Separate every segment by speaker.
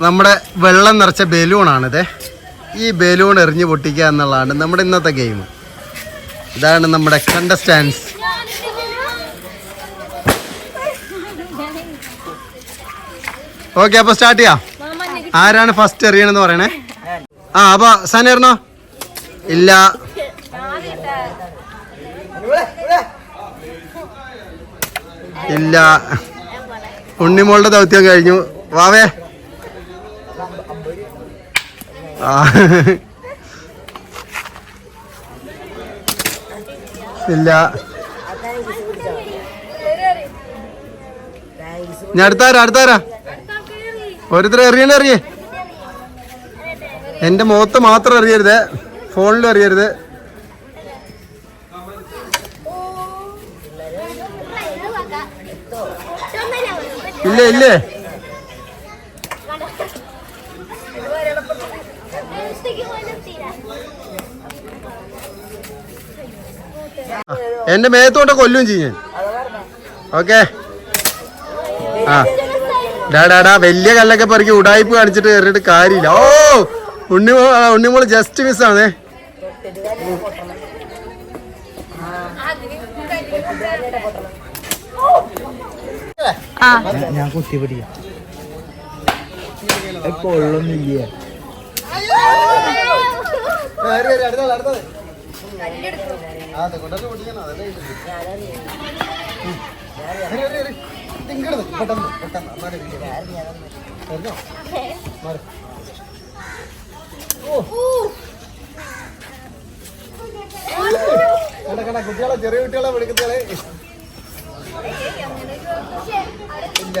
Speaker 1: നമ്മുടെ വെള്ളം നിറച്ച ബലൂണാണിത്. ഈ ബലൂൺ എറിഞ്ഞു പൊട്ടിക്കുക എന്നുള്ളതാണ് നമ്മുടെ ഇന്നത്തെ ഗെയിം. ഇതാണ് നമ്മുടെ കണ്ടസ്റ്റാൻസ് ഓക്കെ അപ്പൊ സ്റ്റാർട്ട് ചെയ്യാം. ആരാണ് ഫസ്റ്റ് എറിയണെന്ന് പറയണേ? ആ അപ്പൊ സന ഇല്ല. ഇല്ല. ഉണ്ണിമോളുടെ ദൗത്യം കഴിഞ്ഞു. വാവേ ആ ഇല്ല. ഞാൻ അടുത്താരാ അടുത്താരാ ഓരോരുത്തർ അറിയണ്ട അറിയേ എന്റെ മുഖത്ത് മാത്രം അറിയരുത് ഫോണിലും അറിയരുത് ഇല്ല ഇല്ലേ? എന്റെ മേത്തോട്ട് കൊല്ലും ചെയ്യും. ഓക്കെ. ആ. ഡാടാടാ വലിയ കല്ലൊക്കെ പെറുക്കി ഉടായ്പ് കാണിച്ചിട്ട് കയറിയിട്ട് കാര്യമില്ല. ഓ ഉണ്ണിമോ ഉണ്ണിമോൾ ജസ്റ്റ് മിസ്സാണേ
Speaker 2: ഞാൻ കുത്തി പിടിക്കാം കൊള്ളൊന്നുമില്ല
Speaker 1: കുട്ടികളെ ചെറിയ കുട്ടികളെ വിളിക്കുന്നേ ഇല്ല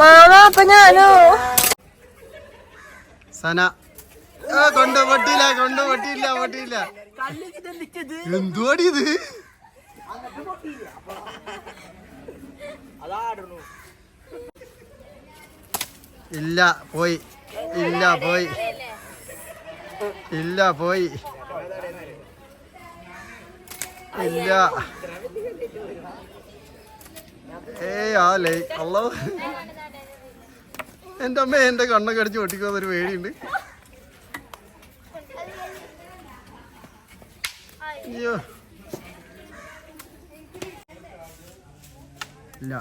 Speaker 3: മാമ അപ്പൊ ഞാനോ?
Speaker 1: സന. കൊണ്ട് പൊട്ടിയില്ല കൊണ്ട് പൊട്ടിയില്ല പൊട്ടിയില്ല. എന്തുവാടി ഇത്? ഇല്ല പോയി. ഇല്ല പോയി. ഇല്ല പോയി. ഇല്ല. ഏയ് ആ ലൈ അല്ലോ എന്റെ അമ്മ എന്റെ കണ്ണൊക്കെ അടിച്ച് പൊട്ടിക്കുന്നൊരു പേടിയുണ്ട്. അയ്യോ. ഇല്ല.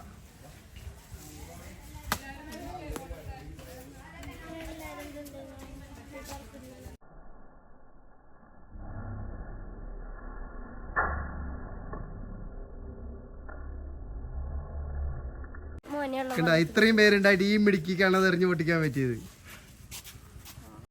Speaker 1: ഇത്രയും പേരുണ്ടായിട്ട് ഈ മിടുക്കിക്കാണ് അത് എറിഞ്ഞു പൊട്ടിക്കാൻ പറ്റിയത്.